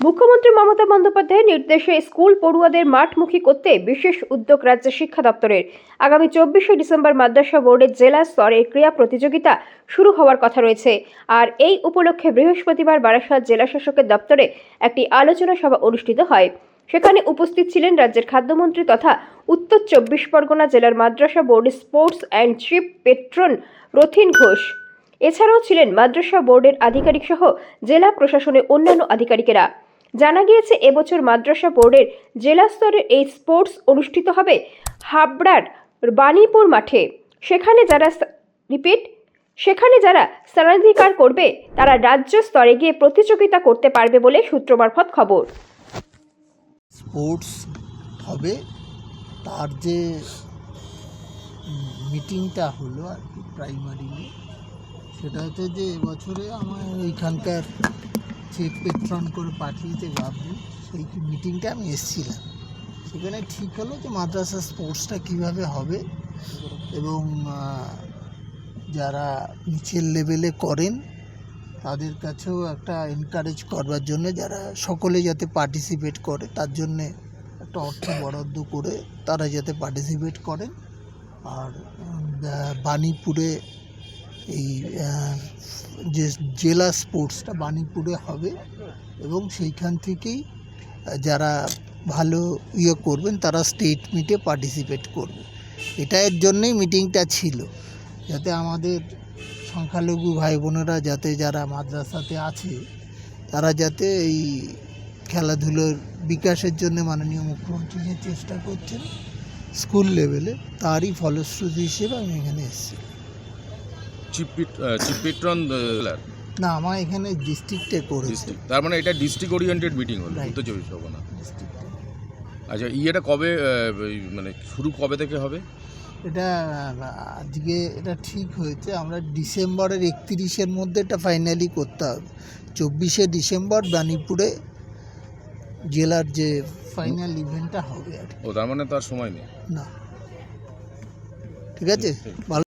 মুখ্যমন্ত্রী মমতা বন্দ্যোপাধ্যায়ের নির্দেশে স্কুল পড়ুয়াদের মাঠমুখী করতে বিশেষ উদ্যোগ রাজ্য শিক্ষা দপ্তরের। আগামী চব্বিশে ডিসেম্বর মাদ্রাসা বোর্ডের জেলা স্তরের ক্রীড়া প্রতিযোগিতা শুরু হওয়ার কথা রয়েছে। আর এই উপলক্ষে বৃহস্পতিবার বারাসাত জেলা শাসকের দপ্তরে একটি আলোচনা সভা অনুষ্ঠিত হয়। সেখানে উপস্থিত ছিলেন রাজ্যের খাদ্যমন্ত্রী তথা উত্তর চব্বিশ পরগনা জেলার মাদ্রাসা board sports and chief patron Rathin Ghosh. এছাড়াও ছিলেন মাদ্রাসা বোর্ডের আধিকারিক সহ জেলা প্রশাসনের অন্যান্য আধিকারিকেরা। জানা গিয়েছে, এবছর মাদ্রাসা বোর্ডের জেলা স্তরের এই স্পোর্টস অনুষ্ঠিত হবে হাবড়ার বাণীপুর মাঠে। সেখানে যারা রিপিট, সেখানে যারা স্থানাধিকার করবে, তারা রাজ্য স্তরে গিয়ে প্রতিযোগিতা করতে পারবে বলে সূত্র মারফত খবর। স্পোর্টস হবে, তার যে মিটিংটা হলো আর কি, প্রাইমারিলি সেটা হচ্ছে যে এবছরে আমার ওইখানকার চেক পেট্রন করে পাঠিয়ে পাঠিয়েছে গাবলি সেই মিটিংটা আমি এসেছিলাম। সেখানে ঠিক হলো যে মাদ্রাসা স্পোর্টসটা কীভাবে হবে এবং যারা নিচের লেভেলে করেন, তাদের কাছেও একটা এনকারেজ করবার জন্য যারা সকলে যাতে পার্টিসিপেট করে, তার জন্যে একটা অর্থ বরাদ্দ করে তারা যাতে পার্টিসিপেট করেন। আর বাণীপুরে এই যে জেলা স্পোর্টসটা বাণীপুরে হবে এবং সেইখান থেকেই যারা ভালো ইয়ে করবেন তারা স্টেট মিটে পার্টিসিপেট করবে। এটা এর জন্যেই মিটিংটা ছিল, যাতে আমাদের সংখ্যালঘু ভাই বোনেরা যাতে যারা মাদ্রাসাতে আছে, তারা যাতে এই খেলাধুলোর বিকাশের জন্য মাননীয় মুখ্যমন্ত্রী যে চেষ্টা করছেন স্কুল লেভেলে তারই ফলশ্রুতি হিসেবে আমি এখানে এসেছি। চিপিট্রন না আমার এখানে ডিস্ট্রিক্টে করেছে। তার মানে এটা ডিস্ট্রিক্ট ওরিয়েন্টেড মিটিং হলো উত্তর চব্বিশ পরগনা আচ্ছা ইয়েটা কবে মানে শুরু কবে থেকে হবে? এটা আজকে এটা ঠিক হয়েছে আমরা ডিসেম্বরের একত্রিশের মধ্যে এটা ফাইনালি করতে হবে। চব্বিশে ডিসেম্বর বাণীপুরে জেলার যে ফাইনাল ইভেন্টটা হবে আর। ও তার মানে তার সময় নেই? না। ঠিক আছে? ভালো